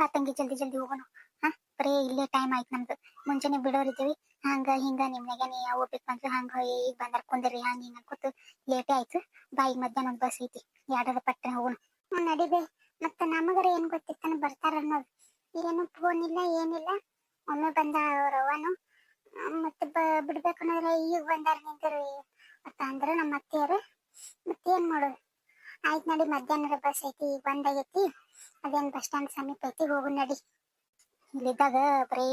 ಬಾ ತಂಗಿ, ಜಲ್ದಿ ಜಲ್ದಿ ಹೋಗೋಣ. ಹಾ, ಬರೀ ಇಲ್ಲೇ ಟೈಮ್ ಆಯ್ತು ನಮ್ದು. ಮುಂಜಾನೆ ಬಿಡೋರಿದ್ದೀವಿ. ಹಂಗ, ಹಿಂಗ, ನಿಮ್ನಾಗ ನೀ ಹೋಗ್ಬೇಕು ಅಂತ ಹಂಗ ಈಗ ಬಂದಾರ, ಕುಂದ್ರಿ, ಹಂಗ, ಹಿಂಗ ಕೂತು ಲೇಟೇ ಆಯ್ತು. ಬಾ, ಈಗ ಮಧ್ಯಾಹ್ನ ಒಂದು ಬಸ್ ಐತಿ. ಎರಡರ ಪಟ್ಟಣ ಹೋಗೋಣ. ಹ್ಞೂ ನಡಿಬೇ ಮತ್ತೆ ನಮಗರ ಏನ್ ಗೊತ್ತಿತ್ತಾನ ಬರ್ತಾರ ಅನ್ನೋದು? ಏನು ಫೋನ್ ಇಲ್ಲ, ಏನಿಲ್ಲ. ಒಮ್ಮೆ ಬಂದ ಅವ್ರ ಅವನು ಮತ್ತೆ ಬಿಡ್ಬೇಕು ಅನ್ನೋದ್ರೆ ಈಗ ಬಂದಾರ ನಿಂತರು ಮತ್ತೆ ಅಂದ್ರೆ ನಮ್ಮ ಅತ್ತೆಯರು ಮತ್ತೇನ್ ಮಾಡೋದು? ಆಯ್ತು ನಡಿ, ಮಧ್ಯಾಹ್ನದ ಬಸ್ ಐತಿ, ಈಗ ಬಂದಾಗೈತಿ. ಅದೇನ್ ಬಸ್ ಸ್ಟ್ಯಾಂಡ್ ಸಮೀಪ ಐತಿ, ಹೋಗು ನಡಿ. ಇಲ್ಲಿದ್ದಾಗ ಬರೀ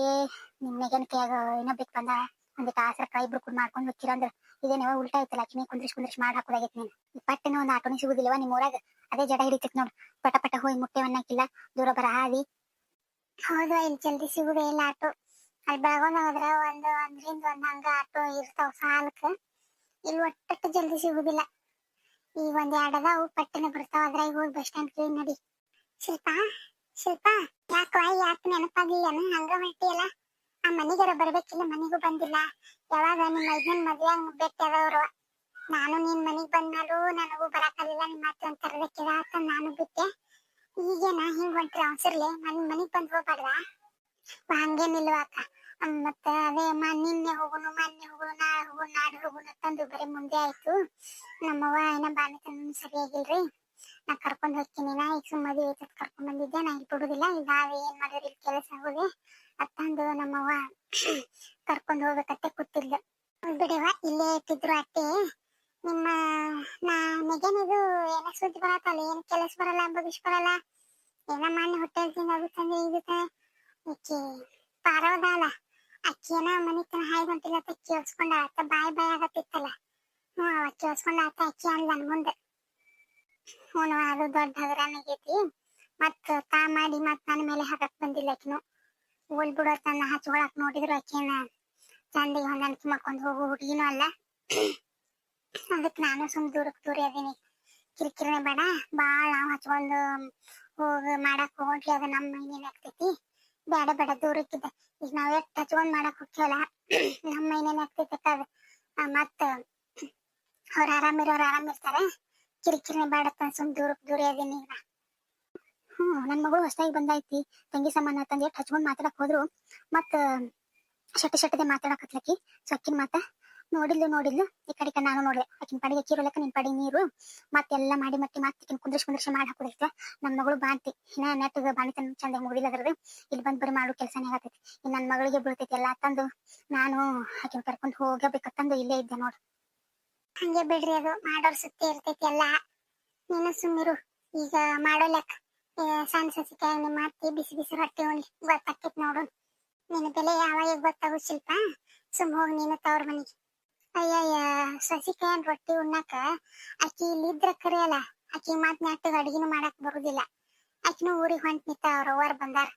ನಿಮ್ನೆಗೇನ್ ಕೈಯಾಗ ಏನೋ ಬಿಟ್ಟು ಬಂದ ಒಂದಿಟ್ಟು ಆಸರ ಕೈ ಇಬ್ರು ಕುಡ್ ಮಾಡ್ಕೊಂಡು ಹೋಗ್ತೀರ ಅಂದ್ರೆ. ಇದೇನವ ಉಲ್ಟಾ ಐತಲ್ಲ ಲಕ್ಷ್ಮಿ ಕುಂದ್ರಿಸ್ ಕುಂದ್ರಿಸ್ ಮಾಡಿ ಹಾಕೋದಾಗೈತಿ ನೀನು. ಈ ಒಂದು ಆಟೋನಿ ಸಿಗುದಿಲ್ಲವ ನಿಮ್ಮ ಊರಾಗ? ಅದೇ ಜಡ ಹಿಡಿತೈತಿ ನೋಡು. ಪಟ ಪಟ ಹೋಗಿ ಮುಟ್ಟೆ ಅನ್ನಕ್ಕಿಲ್ಲ ದೂರ ಬರ ಹಾದಿ. ಹೌದು, ಇಲ್ಲಿ ಜಲ್ದಿ ಸಿಗುದೇ ಇಲ್ಲ ಆಟೋ. ಅಲ್ಲಿ ಬೆಳಗೊಂಡ್ ಹೋದ್ರ ಒಂದು ಒಂದ್ರಿಂದ ಒಂದ್ ಹಂಗ ಆಟೋ ಇರ್ತಾವ ಸಾಲಕ್ಕ ಇಲ್ಲಿ ಒಟ್ಟಟ್ಟು ಜಲ್ದಿ ಸಿಗುದಿಲ್ಲ. ಈಗ ಒಂದ್ ಎರಡ್ ಅದಾವು ಪಟ್ಟನೆ ಬರ್ತಾವ, ಅದ್ರಾಗ ಹೋಗಿ ಬಸ್ ಸ್ಟ್ಯಾಂಡ್ ಕೇಳಿ ನಡಿ. ಶಿಲ್ಪ ಶಿಲ್ಪ ಯಾಕವ ಯಾಕ ನೆನಪಾಗ್ಲಿಲ್ಲ ಹಂಗ ಹೊಂಟಿಯಲ್ಲ? ಆ ಮನಿಗರ ಬರ್ಬೇಕಿಲ್ಲ ಮನಿಗೂ ಬಂದಿಲ್ಲ. ಯಾವಾಗ ನಿಮ್ಮ ಐದನೇ ಮದ್ವೆ ಹಂಗ ಆದವ್ರು ನಾನು ನಿನ್ ಮನಿಗ್ ಬಂದ್ಮೇಲೂ ನನಗೂ ಬರಕಾಗಿಲ್ಲ ನಿಮ್ಮ ಮಾತು ಅಂತ ತರಬೇಕಿಲ್ಲ ಅಂತ ನಾನು ಬಿಟ್ಟೆ. ಈಗೇನ ಹಿಂಗ್ ಹೊಂಟ್ರಿ ಅವಸರ್ಲೆ? ನನ್ ಮನಿಗ್ ಬಂದ್ ಹೋಗ್ಬಾರ್ದ ಹಂಗೇನಿಲ್ವ ಅಕ್ಕ ಮತ್ತ ಅದೇ ನಿನ್ನೆ ಹೋಗುನು, ಮೊನ್ನೆ ಹೋಗುನು, ನಾಳೆ ಹೋಗುನು ನಾಳೆ ಹೋಗುನು ತಂದು ಬರೀ ಮುಂದೆ ಆಯ್ತು. ನಮ್ಮವ್ವ ಏನ ಬಾಣತನ ಸರಿಯಾಗಿಲ್ರಿ. ನಾ ಕರ್ಕೊಂಡ್ ಹೋಗ್ತೀನಿ, ನಾ ಈಗ ಸುಮ್ಮ ಮದುವೆ ಕರ್ಕೊಂಡ್ ಬಂದಿದ್ದೆ, ನಾ ಇಲ್ಲಿ ಬಿಡುದಿಲ್ಲ ಈಗ ಏನ್ ಮಾಡಿದ್ರಿ ಇಲ್ಲಿ ಕೆಲಸ ಆಗೋದೆ ಅತ್ತಂದು ನಮ್ಮವ್ವ ಕರ್ಕೊಂಡ್ ಹೋಗ್ಬೇಕತ್ತೆ ಕೂತಿದ್ಲು. ಬಿಡವ ಇಲ್ಲೇ ಇಟ್ಟಿದ್ರು ಅತ್ತೆ. ನಿಮ್ಮ, ನಾ ನೆಗೆನಿದು ಏನ ಸುದ್ದಿ ಬರತ್ತಲ್ಲ, ಏನ್ ಕೆಲಸ ಬರಲ್ಲ ಬಗಿಸ್ ಬರಲ್ಲ. ಏನ ಮಾನ್ಯ ಹೋಟೆಲ್ ತಂದೆ ಇದು ಈಕಿ ಪಾರವದ ಅಲ್ಲ ಅಕ್ಕಿಯನ ಮನಿ ತನ ಹಾಯ್ ಹೊಂಟಿಲ್ಲ ಕೇಳಿಸ್ಕೊಂಡ ಆತ, ಬಾಯ್ ಬಾಯ್ ಆಗತ್ತಿತ್ತಲ್ಲ. ಹ್ಞೂ ಕೇಳಿಸ್ಕೊಂಡ ಆತ ಅಕ್ಕಿ ನನ್ ಮುಂದೆ. ಹ್ಞೂ ಅದು ದೊಡ್ಡ ಹಗರಣ ಮತ್ತ ತಾ ಮಾಡಿ ಮತ್ ನನ್ನ ಮೇಲೆ ಹಾಕಕ್ ಬಂದಿಲ್ಲ ಆಕಿನು. ಓಲ್ ಬಿಡೋ ತನ್ನ ಹಚ್ಕೊಳಕ್ ನೋಡಿದ್ರು ಆಕಿನ. ಚಂದಿಗೆ ಹೊಂದಾಣಿಕೆ ಮಾಡ್ಕೊಂಡು ಹೋಗು ಹುಡುಗಿನೂ ಅಲ್ಲ. ಅದಕ್ಕೆ ನಾನು ಸುಮ್ ದೂರಕ್ಕೆ ದೂರ ಅದೀನಿ ಕಿರಿಕಿರಿನೇ ಬೇಡ ಬಾಳ ನಾವು ಹಚ್ಕೊಂಡು ಹೋಗಿ, ಮಾಡಕ್ ಹೋಗ್ಲಿ ಅದು ನಮ್ಮ ಮೈನೇನ್ ಆಗ್ತೈತಿ. ಬೇಡ ಬೇಡ ದೂರಕ್ಕಿದೆ ಈಗ ನಾವ್ ಎಷ್ಟು ಹಚ್ಕೊಂಡ್ ಮಾಡಕ್ ಹೋಗ್ತೀವಲ್ಲ, ನಮ್ಮ ಮೈನೇ ಆಗ್ತೈತಿ ಅದು. ಮತ್ತ ಅವ್ರ ಆರಾಮಿರೋರು ಆರಾಮಿರ್ತಾರೆ ಕಿರಿಕಿರಿನೇ ಬೇಡ ಅಂತ ಸುಮ್ ದೂರ ದೂರ ಇದೀನಿ ಈಗ. ನನ್ ಮಗಳು ಹೊಸದಾಗಿ ಬಂದೈತಿ ತಂಗಿ ಸಮಾನ ಎಷ್ಟು ಹಚ್ಕೊಂಡ್ ಮಾತಾಡಕ್ ಹೋದ್ರು. ಮತ್ತ, ಶಟ್ಟ ಶಟ್ಟದೆ ಮಾತಾಡಕತ್ಲಕಿ ಸೊ ಅಕ್ಕಿನ ಮಾತ ನೋಡಿದ್ಲು ನೋಡಿದ್ಲು ಈ ಕಡೆ ಕಡೆ ನಾನು ನೋಡಿದೆ. ಆಕಿನ ಪಡಿಗೆ ಕೀರೋಲಕ್ಕ ನಿನ್ ಪಡಿ ನೀರು. ಮತ್ತೆಲ್ಲ ಮಾಡಿ ಮಟ್ಟಿ ಮತ್ತೆ ಆಕಿನ ಕುಂದ್ರಿಸಿ ಕುಂದ್ರಿಸಿ ಮಾಡಿ ಹಾಕೋದೈತೆ ನಮ್ಮ ಮಗಳು ಬಾಂತಿ ಇನ್ನ ನೆಟ್ಟಗ ಬಾಣಿತನ ಚಂದ ಮುಗಿದಿಲ್ಲ ಅದ್ರದ್ದು. ಇಲ್ಲಿ ಬಂದ್ ಬರೀ ಮಾಡೋ ಕೆಲಸನೇ ಆಗತೈತಿ ಇನ್ನು ನನ್ನ ಮಗಳಿಗೆ ಬೀಳ್ತೈತಿ ಎಲ್ಲ ತಂದು. ನಾನು ಆಕಿನ ಕರ್ಕೊಂಡು ಹೋಗಬೇಕಂತಂದು ಇಲ್ಲೇ ಇದ್ದೆ ನೋಡು. ಹಂಗೆ ಬಿಡ್ರಿ ಅದು ಮಾಡೋರ್ ಸುತ್ತಿ ಇರ್ತೈತಿ ಎಲ್ಲ. ನೀನು ಸುಮ್ಮಿರು ಈಗ ಮಾಡೋ ಲೆಕ್ಕ. ಸಣ್ಣ ಸಸಿಕಾಯಿ ನಿಮ್ಮ ಬಿಸಿ ಬಿಸಿ ರೊಟ್ಟಿ ಉಣ್ಲಿ ಗೊತ್ತಾಕೈತಿ ನೋಡು. ನಿನ್ನ ಬೆಲೆ ಯಾವಾಗ ಗೊತ್ತಾಗು ಶಿಲ್ಪ? ಸುಮ್ ಹೋಗಿ ನೀನು ತವ್ರ ಮನೆಗೆ. ಅಯ್ಯಯ್ಯ, ಸಸಿಕಾಯನ್ ರೊಟ್ಟಿ ಉಣ್ಣಾಕ ಆಕಿ ಇಲ್ಲಿದ್ರ ಕರಿಯಲ್ಲ. ಆಕಿ ಮಾತ್ ನಾಟಕ ಅಡಿಗೆನು ಮಾಡಕ್ ಬರುದಿಲ್ಲ. ಆಕಿನೂ ಊರಿಗೆ ಹೊಂಟ್ ನಿಂತ ಅವ್ರ ಅವ್ವಾರ ಬಂದಾರ.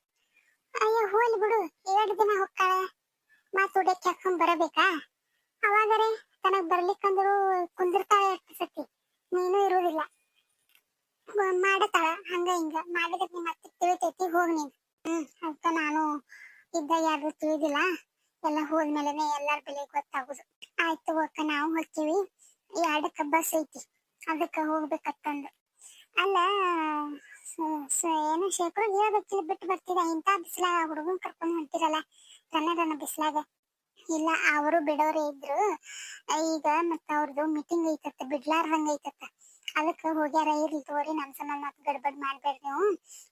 ಅಯ್ಯ, ಹೋಲ್ ಬಿಡು. ಎರಡು ದಿನ ಹೋಗ್ತಾಳೆ. ಮಾತು ಉಡಕ್ಕೆ ಹಾಕೊಂಡ್ ಬರಬೇಕಾ ಅವಾಗರೆ ತನಗ್ ಬರ್ಲಿಕ್ಕಂದ್ರು ಕುಂದಿರ್ತಾಳೆ ಎಷ್ಟು ಸತಿ. ನೀನು ಇರುವುದಿಲ್ಲ ಮಾಡತಾಳ, ಹಂಗ ಹಿಂಗ. ಮಾಡಿದ್ರೆ ನಿಮ್ಮ ತಿಳಿತೈತಿ, ಹೋಗ್ ನೀನ್. ಹ್ಮ್ ಅಂತ ನಾನು ಇದ್ದ ಯಾರು ತಿಳಿದಿಲ್ಲ. ಎಲ್ಲ ಹೋದ್ಮೇಲೆನೆ ಎಲ್ಲಾರ ಬೆಲೆ ಗೊತ್ತಾಗುದು. ಆಯ್ತು ಅಕ್ಕ, ನಾವು ಹೋಗ್ತೀವಿ. ಎರಡಕ್ಕ ಬಸ್ ಐತಿ. ಅದಕ್ಕ ಹೋಗ್ಬೇಕತ್ತಂದು. ಅಲ್ಲ ಏನು ಶೇಖರ್ ಹೇಳ್ಬೇಕಿಲ್ಲ ಬಿಟ್ಟು ಬರ್ತೀರಾ? ಇಂಥ ಬಿಸಿಲಾಗ ಹುಡುಗನ್ ಕರ್ಕೊಂಡು ಹೊಂಟಿರಲ್ಲ. ಕನ್ನಡನ ಬಿಸಿಲಾಗ. ಇಲ್ಲ, ಅವರು ಬಿಡೋರೇ ಇದ್ರು. ಈಗ ಮತ್ತ ಅವ್ರದ್ದು ಮೀಟಿಂಗ್ ಐತತ್ತ ಬಿಡ್ಲಾರ್ದಂಗ ಐತತ್ತ ಅದಕ್ಕ ಹೋಗ್ಯಾರ, ಇರ್ಲಿ ತೋರಿ ನಮ್ಮ ಸಂಬಂಧ ಮತ್ತೆ ಗಡ್ಬಡ್ ಮಾಡ್ಬೇಡ್ರಿ ನೀವು.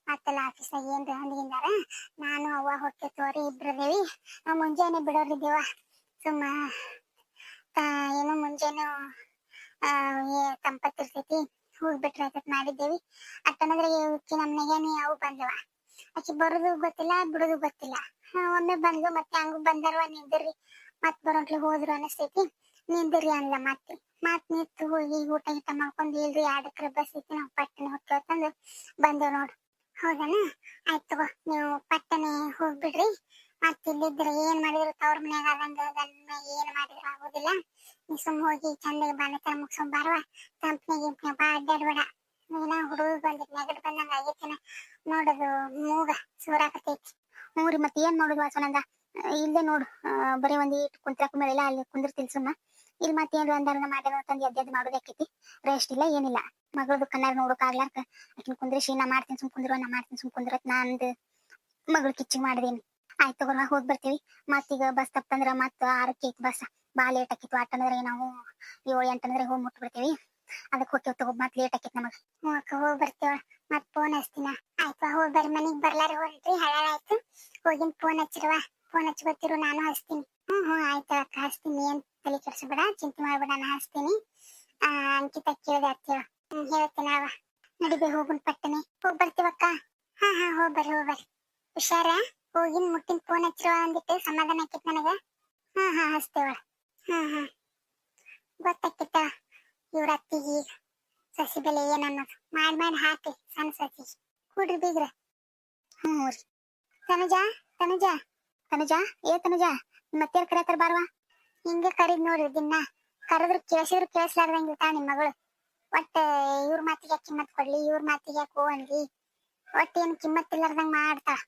ಮತ್ತೆಲ್ಲ ಆಫೀಸಾಗ ಏನ್ ಹಂಗಿಂದಾರ ನಾನು, ಅವ್ವ ಹೊಕ್ಕೆ ತೋರಿ ಇಬ್ರದೇವಿ ನಾವ್ ಮುಂಜಾನೆ ಬಿಡೋರಿದ್ದೇವ ಸುಮ್ಮ ಏನು ಮುಂಜಾನೆ ತಂಪತ್ತಿರ್ತೈತಿ. ಹೋಗ್ಬಿಟ್ರೆ ಆಯ್ತತ್ ಮಾಡಿದ್ದೇವಿ. ಅತ್ತನದ್ರೆ ಇವಕ್ಕಿ ನಮ್ಮನೆಗೆ ಅವು ಬಂದವ. ಆಕಿ ಬರೋದು ಗೊತ್ತಿಲ್ಲ, ಬಿಡೋದು ಗೊತ್ತಿಲ್ಲ. ಒಮ್ಮೆ ಬಂದು ಮತ್ತೆ ಹಂಗ ಬಂದಾರವ, ನಿಂದಿರ್ರಿ. ಮತ್ ಬರೋಟ್ಲಿ ಹೋದ್ರು ಅನಸ್ತೈತಿ. ನಿಂದಿರ್ರಿ ಅನ್ಲ ಮತ್ತೆ. ಮತ್ ನಿಂತು ಹೋಗಿ ಊಟ ಗೀಟ ಮಾಡ್ಕೊಂಡು ಇಲ್ರಿ ಎರಡಕ್ರೆ ಬಸ್ ಐತಿ, ನಾವು ಹೊತ್ತಂದು ಬಂದೇವ್ ನೋಡು. ಹೌದನ? ಆಯ್ತು ತಗೋ, ನೀವು ಪಟ್ಟನೆ ಹೋಗ್ಬಿಡ್ರಿ. ಮತ್ ಇಲ್ಲಿದ್ರೆ ಏನ್ ಮಾಡಿದ್ರು ತವ್ರ ಮನ್ಯಾಗ ಆದಂಗ ಅದನ್ನ ಏನ್ ಮಾಡಿದ್ರು ಆಗೋದಿಲ್ಲ. ನೀ ಸುಮ್ ಹೋಗಿ ಚಂದಗೆ ಬಾಣತನ ಮುಗ್ಸ್ಕೊಂಡ್ ಬಾರವ. ಕಂಪ್ನಿ ಗಿಂಪ್ನಿ ಬಾ ಅಡ್ಡಾಡ್ಬೇಡ ನೀನ ಹುಡುಗ ಬಂದಿದ್ ನೆಗಡ್ ಬಂದಂಗ ಆಗೈತಿನ? ನೋಡದು ಮೂಗ ಸೂರಾಕತೈತಿ ಹ್ಞೂ ಮತ್ತೆ ಏನ್ ಮಾಡೋದು ವಾಸನಂದ ಇಲ್ಲೇ ನೋಡು. ಬರೀ ಒಂದ್ ಇಟ್ ಕುಂತ್ರಕ ಮೇಲೆಲ್ಲ ಅಲ್ಲಿ ಕುಂದಿರ್ತೀನಿ ಸುಮ್ಮ ಇಲ್ಲಿ ಮತ್ತೆ ಏನ್ರ ಅಂದಾರ ಮಾಡ್ಯಾರ ಅಂತಂದು ಎದ್ದೆ ಮಾಡೋದಕ್ಕೈತಿ ರೆಸ್ಟ್ ಇಲ್ಲ, ಏನಿಲ್ಲ. ಮಗಳದು ಕನ್ನಡ ನೋಡಕ್ ಆಗ್ಲಾರ್ಕ. ಆಕಿನ ಕುಂದ್ರಿಸಿ, ನಾ ಮಾಡ್ತೀನಿ ಸುಮ್ ಕುಂದ್ರ, ನಾ ಮಾಡ್ತೀನಿ ಸುಮ್ ಕುಂದ್ರತ್ ನಾ ಮಗಳ ಕಿಚ್ಚಿ ಮಾಡಿದೀನಿ. ಆಯ್ತು ತಗೋರ್ವ ಹೋಗಿ ಬರ್ತೀವಿ. ಮತ್ತೀಗ ಬಸ್ ತಪ್ಪಂದ್ರ ಮತ್ತ ಆರಕ್ಕೆ ಐತಿ ಬಸ್. ಬಾಲ್ ಲೇಟ್ ಆಕಿತ್ತು ಆಟ ಅಂದ್ರೆ ನಾವು ಏಳು ಎಂಟಂದ್ರೆ ಹೋಗಿ ಮುಟ್ಟು ಬಿಡ್ತೀವಿ ಅದಕ್ಕೆ ಹೋಗ್ತೇವ್ ತಗೋ ಮತ್ ಲೇಟ್ ಆಕಿತ್ ನಮಗ. ಹ್ಞೂ ಅಕ್ಕ, ಹೋಗಿ ಬರ್ತೇವ. ಮತ್ ಫೋನ್ ಹಚ್ತೀನ. ಆಯ್ತು ಹೋಗಿ ಬರ್ರಿ ಮನಿಗ್ ಬರ್ಲಾರ ಹೊರಟ್ರಿ ಆಯ್ತು. ಹೋಗಿನ್ ಫೋನ್ ಹಚ್ಚಿರುವ. ಫೋನ್ ಹಚ್ಚಿ ಬರ್ತಿರು ನಾನು ಹಚ್ತೀನಿ. ಹ್ಞೂ ಹ್ಞೂ, ಆಯ್ತು ಅಕ್ಕ, ಹಚ್ತೀನಿ. ಏನ್ ತಲೆ ಕೆಡ್ಸಬೇಡ, ಚಿಂತೆ ಮಾಡ್ಬೇಡ ನಾನು ಹಚ್ತೀನಿ. ಆ, ಅಂಕಿತ ಕೇಳಿದೆ ಅತ್ತೇಳ ಹ್ಮ್, ಹೇಳ್ತೀನಿ ಅವ ನಡಿಬೇ, ಹೋಗುನ್ ಪಟ್ಟನೆ. ಹೋಗಿ ಬರ್ತೀವಕ್ಕ ಹಾ ಹಾ, ಹೋಗಿ ಬರ್ರಿ ಹೋಗಿ ಬರ್ರಿ. ಹುಷಾರ? ಹೋಗಿನ್ ಮುಟ್ಟಿನ ಫೋನ್ ಹಚ್ಚಿರುವ ಅಂದಿಟ್ಟು ಸಮಾಧಾನ ಆಕೈತಿ ನನಗ? ಹಾ ಹಾ, ಹಚ್ತೇವ. ಹಾ ಹಾ ಗೊತ್ತಾಕಿತ್ತ ಇವ್ರ ಅತ್ತಿಗೆ ಸಸಿ ಬೆಲೆ ಏನನ್ನೋದು. ಮಾಡಿ ಮಾಡಿ ಹಾಕಿ ಸಣ್ಣ ಸಸಿ. ಕೂಡ್ರಿ ಬೀಗ್ರ. ಹ್ಞೂ ರೀ ತನುಜ ತನುಜ ತನುಜ, ಏ ತನುಜ ಮತ್ತೆ ಕಡೆ ಹತ್ರ ಬಾರ್ವಾ? ಹಿಂಗೆ ಕರೀದ್ ನೋಡ್ರಿ ದಿನ. ಕರೆದ್ರು ಕೇಳಿಸಿದ್ರು ಕೇಳಿಸ್ಲಾರ್ದಂಗ ಇರ್ತಾಳ ನಿಮ್ ಮಗಳು. ಒಟ್ಟ ಇವ್ರ ಮಾತಿಗೆ ಕಿಮ್ಮತ್ ಕೊಡ್ಲಿ, ಇವ್ರ ಮಾತಿಗೆ ಯಾಕೆ ಹೋ ಅನ್ಲಿ ಒಟ್ಟ ಏನ್ ಕಿಮ್ಮತ್ ಇಲ್ಲಾರ್ದಂಗ ಮಾಡ್ತಾಳ.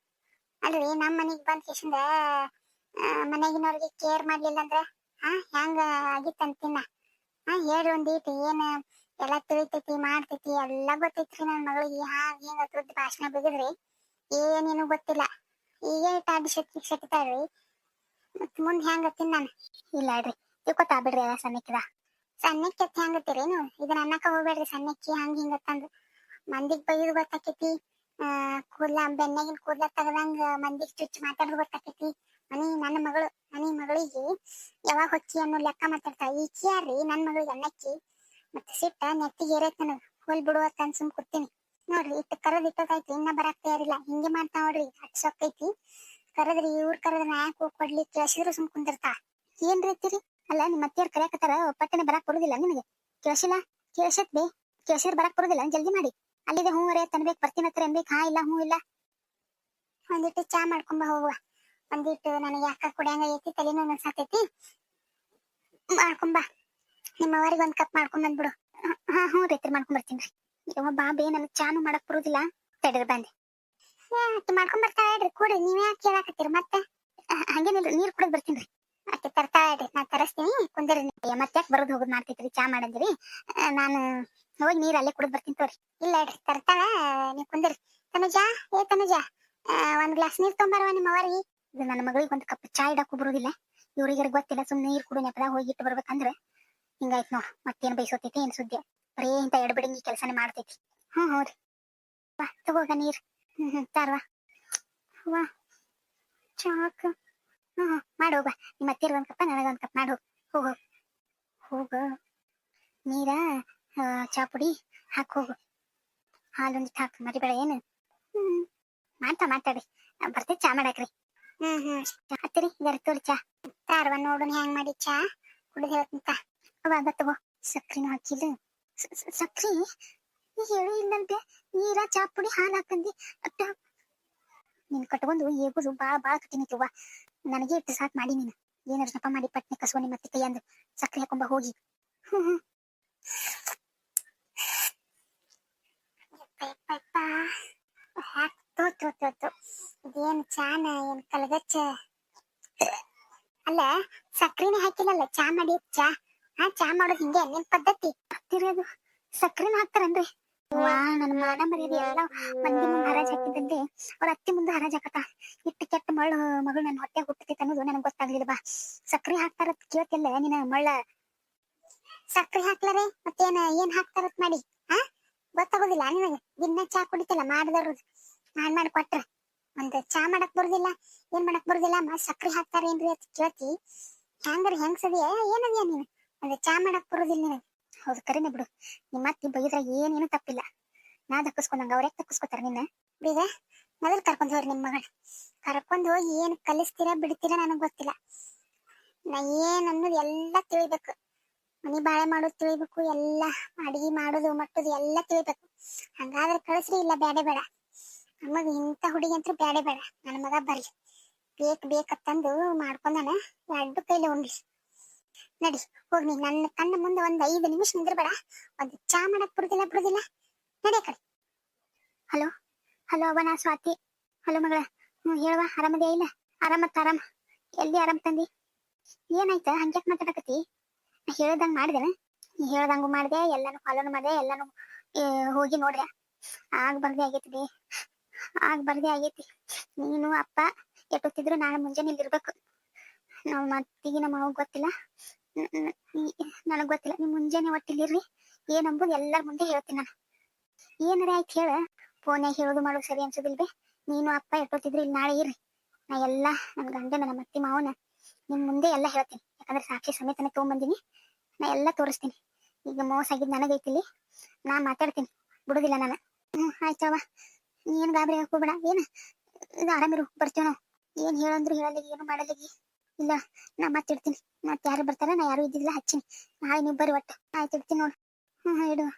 ಅಲ್ರಿ ನಮ್ ಮನಿಗ್ ಬಂದ್ ಕಿಶಿಂದ ಮನೆಗಿನವ್ರಿಗೆ ಕೇರ್ ಮಾಡ್ಲಿಲ್ಲ ಅಂದ್ರೆ ಹಾ ಹೆಂಗ ಆಗಿತ್ತಂತಿನ್ನ ಹಾ, ಹೇಳ್ರಿ ಒಂದೀಟ್ ಏನ ಎಲ್ಲಾ ತಿಳಿತೈತಿ, ಮಾಡ್ತೈತಿ, ಎಲ್ಲ ಗೊತ್ತೈತ್ರಿ ನನ್ನ ಮಗಳಿಗೆ. ಹಾಂಗ್ ಹಿಂಗ ಅದ್ರದ್ದು ಭಾಷಣ ಬಿಗಿದ್ರಿ? ಏನೇನು ಗೊತ್ತಿಲ್ಲ. ಈಗ ಟಾಡಿ ಶಕ್ತಿ ಶಕ್ತಾಳ್ರಿ ಮತ್ ಮುಂದ್ ಹೆಂಗ ನಾನು? ಇಲ್ಲ ಹೇಳ್ರಿ, ತಿಳ್ಕೊತಾ ಬಿಡ್ರಿ ಎಲ್ಲ ಸಣ್ಣಕ್ಕಿದ. ಸಣ್ಣಕ್ಕೆ ಹೆಂಗತ್ತೀರೇನು ಇದನ್ನ ಅನ್ನಕ ಹೋಗ್ಬೇಡ್ರಿ ಸಣ್ಣಕ್ಕಿ, ಹಂಗ ಹಿಂಗ ತಂದು ಮಂದಿಗ್ ಬೈದು ಗೊತ್ತಾಕೈತಿ. ಕೂದ್ಲ ಬೆನ್ನಾಗಿನ ಕೂದ್ಲ ತಗದಂಗ ಮಂದಿಗ್ ಚುಚ್ಚಿ ಮಾತಾಡೋದು ಗೊತ್ತಾಕೈತಿ. ಮನಿ, ನನ್ನ ಮಗಳು. ಮನಿ ಮಗಳಿಗೆ ಯಾವಾಗ ಹೊಕ್ಕಿ ಅನ್ನೋ ಲೆಕ್ಕ ಈ ಯಾರ್ರಿ ನನ್ನ ಮಗಳಿಗೆ ಅನ್ನಕ್ಕಿ, ಮತ್ತೆ ಸಿಟ್ಟ ನೆತ್ತಿಗೆ ಏರೈತ್ ನನಗೆ, ಹೋಲ್ ಬಿಡುವ ಅಂತ ಸುಮ್ ಕೂತೀನಿ. ನೋಡ್ರಿ, ಇಟ್ಟು ಕರದ್ ಇಟ್ಟದಾಯ್ತು ಇನ್ನ ಬರಕ್ ತಯಾರಿಲ್ಲ. ಹಿಂಗೆ ಮಾಡ್ತಾ ನೋಡ್ರಿ ಅಟ್ ಸೊಕ್ಕೈತಿ ಕರದ್ರಿ, ಇವ್ರ ಕರದ್ರ ನಾ ಕೊಡ್ಲಿ ಕೇಳಿಸಿದ್ರು ಸುಮ್ ಕುಂದಿರ್ತಾ. ಏನ್ ರೀತಿರಿ ಅಲ್ಲ ನಿಮ್ಮ ಅತ್ತಿಯರ್ ಕರೆಯಕತ್ತಾರ ಪಟ್ಟನೆ ಬರಕ್ ಬರುದಿಲ್ಲ ನಿಮಗೆ ಕೇಳಿಸಿಲ್ಲ? ಕೇಳಿಸತ್ ಬೇ. ಕೇಳಿಸಿದ್ರೆ ಬರಕ್ ಬರುದಿಲ್ಲ ಜಲ್ದಿ ಮಾಡಿ. ಅಲ್ಲಿದೆ ಹ್ಞೂ ರೇ ತನ್ಬೇಕು ಬರ್ತೀನಿ ಹತ್ರ ಅನ್ಬೇಕು ಹಾ, ಇಲ್ಲ ಹ್ಞೂ ಇಲ್ಲ. ಒಂದಿಟ್ಟು ಚಾ ಮಾಡ್ಕೊಂಬ ಹೋಗುವ. ಒಂದಿಟ್ಟು ನನಗೆ ಯಾಕ ಕುಡಿಯಂಗ ಐತಿ ತಲೆನೂ ನುಗ್ಸಾತೈತಿ ಮಾಡ್ಕೊಂಬ ನಿಮ್ಮ ಅವರಿಗೆ ಒಂದ್ ಕಪ್ ಮಾಡ್ಕೊಂಡ್ ಬಂದ್ಬಿಡು. ಬಿಡು ಹಾ, ಹ್ಞೂ ರೈತರು, ಮಾಡ್ಕೊಂಡ್ ಬರ್ತೀನಿ ರೀ. ಬಾ, ಬೇ, ನನಗೆ ಚಾನು ಮಾಡಕ್ ಬರುದಿಲ್ಲ. ತಡೆದು ಬಂದೆ ಆಕೆ ಮಾಡ್ಕೊಂಡ್ ಬರ್ತಾ ಹೇಳ್ರಿ ಕೂಡಿ ನೀವ್ ಯಾಕೆ ಕೇಳಾಕತ್ತೀರಿ ಮತ್ತೆ? ಹಂಗೇನಿಲ್ಲ ನೀರ್ ಕುಡಿದ್ ಬರ್ತೀನಿ ಆಕೆ ತರ್ತಾ ಹೇಳ್ರಿ, ನಾ ತರಿಸ್ತೀನಿ, ಕುಂದಿರಿ ಮತ್ತೆ ಯಾಕೆ ಬರೋದು ಹೋಗೋದು ಮಾಡ್ತೈತ್ರಿ, ಚಾ ಮಾಡಂದಿರಿ. ನಾನು ಹೋಗಿ ನೀರ್ ಅಲ್ಲೇ ಕುಡಿದ್ ಬರ್ತೀನಿ ತೋರಿ. ಇಲ್ಲ ಇಡ್ರಿ ತರ್ತಾಳ, ನೀವ್ ಕುಂದಿರಿ. ತನುಜಾ, ಏ, ತನುಜಾ ಒಂದ್ ಗ್ಲಾಸ್ ನೀರ್ ತೊಂಬಾರವ ನಿಮ್ಮ ಅವರಿಗೆ ಇದು ನನ್ನ ಮಗಳಿಗೆ ಒಂದು ಕಪ್ ಚಾ ಇಡಕ್ಕೂ ಬರೋದಿಲ್ಲ ಇವ್ರಿಗೆ ಗೊತ್ತಿಲ್ಲ ಸುಮ್ಮನೆ ನೀರು ಕುಡು ನೆಪದಾಗ ಹೋಗಿ ಇಟ್ಟು ಬರ್ಬೇಕಂದ್ರೆ ಹಿಂಗಾಯ್ತು ನೋಡ್, ಮತ್ತೇನ್ ಬಯಸೋತೈತಿ ಏನ್ ಸುದ್ದಿ? ಬರೀ ಇಂತ ಎಡಬಿಡಂಗಿ ಕೆಲಸನೇ ಮಾಡ್ತೈತಿ. ಹ್ಞೂ ಹ್ಞೂ ರೀ ವಾ ತಗೋಗ ನೀರ್. ಹ್ಮ್ ಹ್ಮ್ ತಾರ್ವಾ ವಾ. ಚಾಕ್. ಹ್ಮ್ ಹ್ಮ್ ಮಾಡೋಗ ನಿಮ್ಮ ಅತ್ತಿರ ಒಂದ್ ಕಪ್ಪ ನನಗೊಂದ್ ಕಪ್ ಮಾಡು ಹೋಗು. ಹೋಗ ನೀರ? ಚಾ ಪುಡಿ? ಹಾಕಿ, ಹೋಗು. ಹಾಲೊಂದಿಟ್ಟು ಹಾಕು ಮರಿಬೇಡ ಏನು? ಹ್ಮ್ ಮಾಡ್ತಾ ಮಾತಾಡಿ ಬರ್ತೈತಿ ಚಾ ಮಾಡಾಕ್ರಿ ಹ್ಮ್ ಹ್ಮ್. ಹತ್ತಿರಿ ಗರ್ತೋರಿ ಚಾ. ತಾರವ ನೋಡೋಣ ಹೆಂಗ್ ಮಾಡಿ ಚಾ? ಕುಡಿದು ಹೇಳ್ತಂತ. ಅವಾಗ ತಗೋ, ಸಕ್ರಿನೂ ಹಾಕಿಲ್ಲ ಸಕ್ರಿ? ನೀ ಹೇಳು, ಇಲ್ಲಂತೆ. ನೀರ, ಚಾ, ಪುಡಿ, ಹಾಲು ಹಾಕಂದಿ ಅಟ್ಟ. ನೀನ್ ಕಟ್ಕೊಂಡು ಏಗುದು ಬಾಳ ಬಾಳ ಕಟ್ಟಿನಿತ್ತವ್ವ ನನಗೆ ಇಟ್ಟು ಸಾಕ್ ಮಾಡಿ ನೀನು. ಏನಾರ ಮಾಡಿ, ಪಟ್ನೆ ಕಸುವ ಮತ್ತೆ ಕೈಯಂದು ಸಕ್ರೆ ಹಾಕೊಂಬ ಹೋಗಿ. ಹ್ಮ್ ಹ್ಮ್ ಯಪ್ಪ, ಯಪ್ಪ, ಯಪ್ಪ. ಹ್ಯಾಕ್ ತೋ ತೋ ತೋ ತೋ. ಇದೇನ್ ಚಾನ ಏನ್ ಕಲಗಚ್ಚ? ಅಲ್ಲ, ಸಕ್ರಿನ ಹಾಕಿಲ್ಲಲ್ಲ, ಚಾ ಮಾಡಿ, ಚಾ. ಹಾ, ಚಾ ಮಾಡೋದು ಹಿಂಗೆ ನಿಮ್ ಪದ್ಧತಿ? ಹತ್ತಿರೋದು ಸಕ್ರಿನ ಹಾಕ್ತಾರನ್ರಿ? ವಾ ನನ್ನ ಮಾನ ಮರ್ಯಾದೆ ಎಲ್ಲ ಮಂದಿ ಮುಂದೆ ಹರಾಜ್ ಅವ್ರ ಅತ್ತಿ ಮುಂದೆ ಹರಾಜ್ ಹಾಕತ ಇಟ್ಟು ಕೆಟ್ಟ ಮಳ್ಳು ಮಗಳು ನನ್ನ ಹೊಟ್ಟೆ ಹುಟ್ಟತೈತೆ ಅನ್ನೋದು ನನಗೆ ಗೊತ್ತಾಗ್ಲಿಲ್ಲ ಬಾ. ಸಕ್ರಿ ಹಾಕ್ತಾರ ಕೇಳ್ತಿಲ್ಲ ನಿನ್ನ ಮಳ್ಳ. ಸಕ್ರಿ ಹಾಕ್ಲಾರೆ ಮತ್ತೇನ ಏನ್ ಹಾಕ್ತಾರತ್ ಮಾಡಿ? ಹಾ? ಗೊತ್ತಾಗೋದಿಲ್ಲ ನಿನಗೆ. ದಿನ ಚಾ ಕುಡಿತಲ್ಲ ಮಾಡಿದವ್ರು ನಾನ್ ಮಾಡಿ ಕೊಟ್ರ. ಒಂದ್ ಚಾ ಮಾಡಕ್ ಬರುದಿಲ್ಲ, ಏನ್ ಮಾಡಕ್ ಬರುದಿಲ್ಲ ಮತ್ ಸಕ್ರಿ ಹಾಕ್ತಾರೇನ್ರಿ ಅಂತ ಕೇಳ್ತಿ. ಹೆಂಗಾರ ಹೆಂಗ್ಸದಿಯ ಏನದಿಯ ನೀನು? ಒಂದ್ ಚಾ ಮಾಡಕ್ ಬರುದಿಲ್ಲ ನಿನಗೆ ಹೌದು ಕರಿನ ಬಿಡು. ನಿಮ್ಮ ಅತ್ತಿ ಬೈದ್ರಾಗ ಏನೇನು ತಪ್ಪಿಲ್ಲ. ನಾ ದಕ್ಕಸ್ಕೊಂಡಂಗ ಅವ್ರ ತಕ್ಕಸ್ಕೊತಾರ ನಿನ್ನ? ಬೀಗ, ಮೊದಲು ಕರ್ಕೊಂಡ್ ಹೋಗ್ರಿ ನಿಮ್ಮ ಮಗಳ ಕರ್ಕೊಂಡ್ ಹೋಗಿ ಏನ್ ಕಲಿಸ್ತೀರಾ, ಬಿಡ್ತೀರಾ ನನಗ್ ಗೊತ್ತಿಲ್ಲ. ನಾ ಏನ್ ಅನ್ನೋದು ಎಲ್ಲ ತಿಳಿಬೇಕು. ಮನಿ ಬಾಳೆ ಮಾಡೋದು ತಿಳಿಬೇಕು, ಎಲ್ಲ ಅಡಿಗೆ ಮಾಡೋದು, ಮಟ್ಟದು ಎಲ್ಲ ತಿಳಿಬೇಕು. ಹಂಗಾದ್ರೆ ಕಳಿಸ್ರಿ, ಇಲ್ಲ ಬೇಡ ಬೇಡ. ನಮಗ ಇಂಥ ಹುಡುಗಿ ಅಂತೂ ಬೇಡ ಬೇಡ ನನ್ನ ಮಗ ಬರ್ಲಿ. ಬೇಕ್ ಬೇಕತ್ತಂದು ಮಾಡ್ಕೊಂಡಾನ. ಎರಡು ಕೈಲಿ ಉಂಡ್ಲಿ. ನಡಿ ಹೋಗಿ ನನ್ನ ಕಣ್ಣ ಮುಂದೆ ಒಂದ್ ಐದು ನಿಮಿಷ ನಿಂದಿರ್ಬೇಡ. ಒಂದು ಚಾ ಮಾಡಕ್ ಬರುದಿಲ್ಲ ಬರುದಿಲ್ಲ. ನಡಿ ಕಡೆ. ಹಲೋ ಹಲೋ ಅವ್ವ ಸ್ವಾತಿ. ಹಲೋ ಮಗಳ. ಹ್ಞೂ ಹೇಳುವ. ಆರಾಮದೇ ಇಲ್ಲ? ಆರಾಮತ್ತ ಆರಾಮ. ಎಲ್ಲಿ ಆರಾಮ ತಂದಿ? ಏನಾಯ್ತ? ಹಂಗ್ಯಾಕ್ ಮಾತಾಡಕತ್ತಿ? ನಾ ಹೇಳ್ದಂಗ್ ಮಾಡಿದೆ ನೀ ಹೇಳ್ದಂಗು ಮಾಡಿದೆ, ಎಲ್ಲಾನು ಫಾಲೋನು ಮಾಡಿದೆ, ಎಲ್ಲಾನು ಹೋಗಿ ನೋಡ್ದೆ. ಆಗ ಬರ್ದೆ ಆಗೈತಿ ಬೇ ಆಗ ಬರ್ದೆ ಆಗೈತಿ. ನೀನು, ಅಪ್ಪ ಎಟ್ಟೊತ್ತಿದ್ರು ನಾಳೆ ಮುಂಜಾನೆ ಇಲ್ಲಿರ್ಬೇಕು. ನಾವು ಮತ್ತೀಗ ನಮ್ಮ ಅವಾಗ ಗೊತ್ತಿಲ್ಲ. ನನಗ್ ಗೊತ್ತಿಲ್ಲ. ನೀವು ಮುಂಜಾನೆ ಒಟ್ಟಿಲ್ಲಿರ್ರಿ ಏನಂಬುದು ಎಲ್ಲರ ಮುಂದೆ ಹೇಳ್ತೀನಿ ನಾನು. ಏನಾರ ಆಯ್ತು ಹೇಳ. ಫೋನ್ಯಾಗ ಹೇಳೋದು ಮಾಡೋದು ಸರಿ ಅನ್ಸೋದಿಲ್ವೇ? ನೀನು, ಅಪ್ಪ ಎಟ್ಟೊತ್ತಿದ್ರು ಇಲ್ಲಿ ನಾಳೆ ಇರ್ರಿ. ನಾ ಎಲ್ಲ ನನ್ನ ಗಂಡನ ನಮ್ಮ ಅತ್ತಿ ಮಾವನ ನಿಮ್ ಮುಂದೆ ಎಲ್ಲ ಹೇಳ್ತೀನಿ. ಯಾಕಂದ್ರೆ ಸಾಕ್ಷಿ ಸಮೇತನ ತೊಗೊಂಬಂದಿನಿ. ನಾ ಎಲ್ಲ ತೋರಿಸ್ತೀನಿ. ಈಗ ಮೋಸ ಆಗಿದ್ ನನಗೈತಿಲ್ಲಿ ನಾ ಮಾತಾಡ್ತೀನಿ. ಬಿಡುದಿಲ್ಲ ನಾನು. ಹ್ಮ್ ಆಯ್ತವ ಏನ್ ಗಾಬರಿ ಹಾಕೋಬೇಡ ಏನ್? ಇದು ಆರಾಮಿರು ಬರ್ತೀವಿ ನಾವು. ಏನ್ ಹೇಳಂದ್ರು ಹೇಳಲಿಗಿ ಏನು ಮಾಡಲಿಗಿ ಇಲ್ಲ, ನಾ ಮತ್ತಿಡ್ತೀನಿ ಮತ್ತೆ ಯಾರು ಬರ್ತಾರ? ನಾ ಯಾರು ಇದ್ದಿಲ್ಲ ಹಚ್ಚಿನಿ. ನಾಳೆ ನೀವು ಬರ್ರಿ ಒಟ್ಟ. ಆಯ್ತು, ಇಡ್ತೀನಿ ನೋಡು. ಹ್ಮ್, ಇಡುವ.